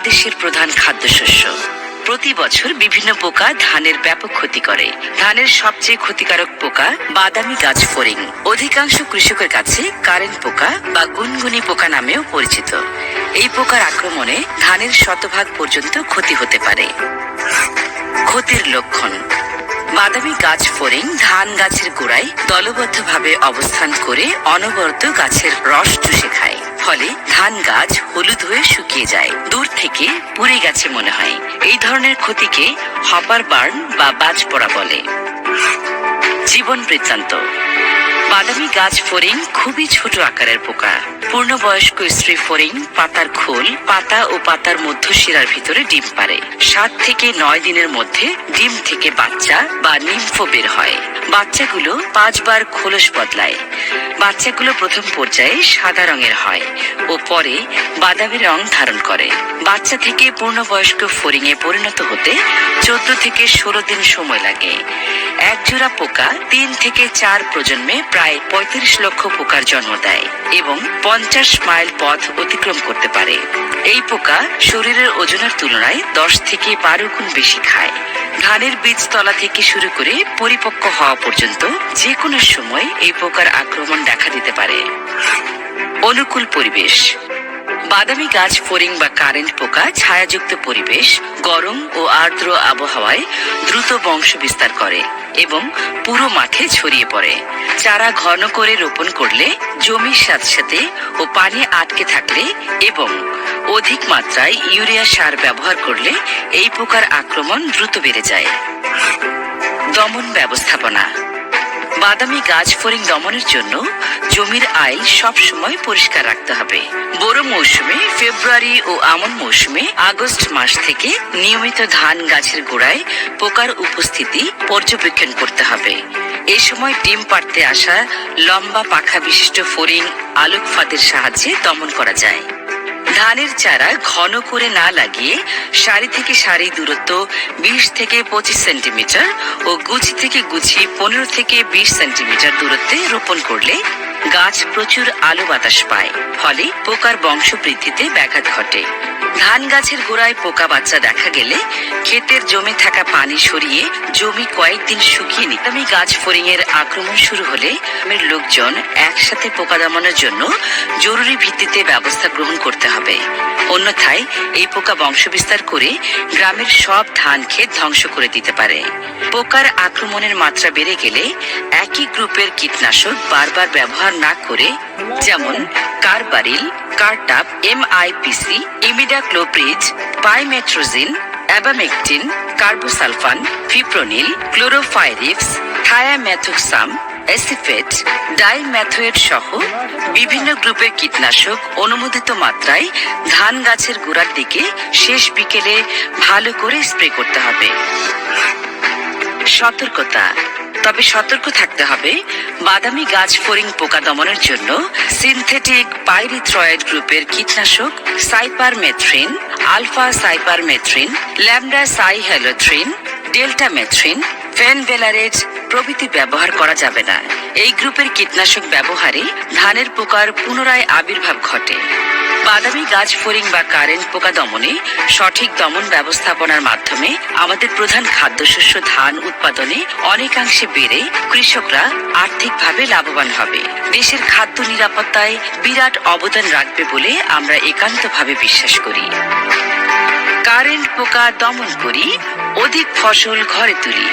দেশের প্রধান খাদ্যশস্য। প্রতি বছর বিভিন্ন পোকা ধানের ব্যাপক ক্ষতি করে। ধানের সবচেয়ে ক্ষতিকারক পোকা বাদামি গাছ ফড়িং অধিকাংশ কৃষকের কাছে কারেন্ট পোকা বা গুনগুনি পোকা নামেও পরিচিত। এই পোকার আক্রমণে ধানের শতভাগ পর্যন্ত ক্ষতি হতে পারে। ক্ষতির লক্ষণ। বাদামি গাছ ফড়িং ধান গাছের গোড়ায় দলবদ্ধভাবে অবস্থান করে অনবরত গাছের রস চুষে খায়। ফলে ধান গাছ হলুদ হয়ে শুকিয়ে যায়। দূর থেকে পুড়ে গেছে মনে হয়। এই ধরনের ক্ষতিকে হপার বার্ন বা বাজ পড়া বলে। জীবন বৃত্তান্ত। বাদামি গাছ ফড়িং খুবই ছোট আকারের পোকা। পূর্ণবয়স্ক স্ত্রী ফড়িং পাতার খোল, পাতা ও পাতার মধ্য শিরার ভিতরে ডিম পারে সাত থেকে নয় দিনের মধ্যে ডিম থেকে বাচ্চা বা নিম্ফ বের হয়। বাচ্চাগুলো পাঁচবার খোলস বদলায়। বাচ্চাগুলো প্রথম পর্যায়ে সাদা রঙের হয় ও পরে বাদামি রং ধারণ করে। বাচ্চা থেকে পূর্ণবয়স্ক এ পরিণত হতে চোদ্দ থেকে ষোলো দিন সময় লাগে। এক জোড়া পোকা তিন থেকে চার প্রজন্মে প্রায় পঁয়ত্রিশ লক্ষ পোকার জন্ম দেয় এবং পঞ্চাশ মাইল পথ অতিক্রম করতে পারে। এই পোকা শরীরের ওজনের তুলনায় দশ থেকে বারো গুণ বেশি খায়। ধানের বীজ তলা থেকে শুরু করে পরিপক্ক হওয়া পর্যন্ত যে কোনো সময় এই পোকার আক্রমণ দেখা দিতে পারে। অনুকূল পরিবেশ। বাদামি গাছ ফড়িং বা কারেন্ট পোকা, ছায়াযুক্ত পরিবেশ, গরম ও আর্দ্র আবহাওয়ায় দ্রুত বংশ বিস্তার করে এবং পুরো মাঠে ছড়িয়ে পড়ে। চারা ঘন করে রোপণ করলে জমির সাথে সাথে ও পানি আটকে থাকলে এবং অধিক মাত্রায় ইউরিয়া সার ব্যবহার করলে এই পোকার আক্রমণ দ্রুত বেড়ে যায়। দমন ব্যবস্থাপনা। বাদামি গাছ ফড়িং দমনের জন্য জমির আইল সব সময় পরিষ্কার রাখতে হবে। বোরো মৌসুমে ফেব্রুয়ারি ও আমন মৌসুমে আগস্ট মাস থেকে নিয়মিত ধান গাছের গোড়ায় পোকার উপস্থিতি পর্যবেক্ষণ করতে হবে। এ সময় ডিম পাড়তে আসা লম্বা পাখা বিশিষ্ট ফড়িং আলোক ফাঁদের সাহায্যে দমন করা যায়। ধানের চারা ঘন করে না লাগিয়ে সারি থেকে সারি দূরত্ব বিশ থেকে পঁচিশ সেন্টিমিটার ও গুছি থেকে গুছি পনেরো থেকে বিশ সেন্টিমিটার দূরত্বে রোপণ করলে গাছ প্রচুর আলো বাতাস পায়। ফলে পোকার বংশ বৃদ্ধিতে ব্যাঘাত ঘটে। ধান গাছের গোড়ায় পোকা বাচ্চা দেখা গেলে ক্ষেতের জমে থাকা পানি সরিয়ে জমি কয়েকদিন শুকিয়ে নিতে আমি গাছ ফড়িং এর আক্রমণ শুরু হলে গ্রামের লোকজন একসাথে পোকা দমনের জন্য জরুরি ভিত্তিতে ব্যবস্থা গ্রহণ করতে হবে। অন্যথায় এই পোকা বংশবিস্তার করে গ্রামের সব ধান ক্ষেত ধ্বংস করে দিতে পারে। পোকার আক্রমণের মাত্রা বেড়ে গেলে একই গ্রুপের কীটনাশক বারবার ব্যবহার না করে, যেমন carbaryl cartap MIPC imidacloprid pymetrozine abamectin carbosulfan fipronil chlorpyrifos thiamethoxam acephate dimethoate সহ বিভিন্ন গ্রুপের কীটনাশক অনুমোদিত মাত্রায় ধান গাছের গোড়ার দিকে শেষ বিকেলে ভালো করে স্প্রে করতে হবে। সতর্কতা। তবে সতর্ক থাকতে হবে। বাদামি গাছ ফোরিং পোকা দমনের জন্য সিনথেটিক পাইরিথ্রয়েড গ্রুপের কীটনাশক cypermethrin, alpha cypermethrin, lambda cyhalothrin deltamethrin, fenvalerate প্রভৃতি ব্যবহার করা যাবে না। এই গ্রুপের কীটনাশক ব্যবহারে ধানের পোকার পুনরায় আবির্ভাব ঘটে। বাদামি গাছ ফড়িং বা কারেন্ট পোকা দমনে সঠিক দমন ব্যবস্থাপনার মাধ্যমে আমাদের প্রধান খাদ্যশস্য ধান উৎপাদনে অনেকাংশে বেড়ে কৃষকরা আর্থিকভাবে লাভবান হবে। দেশের খাদ্য নিরাপত্তায় বিরাট অবদান রাখবে বলে আমরা একান্তভাবে বিশ্বাস করি। কারেন্ট পোকা দমন করি, অধিক ফসল ঘরে তুলি।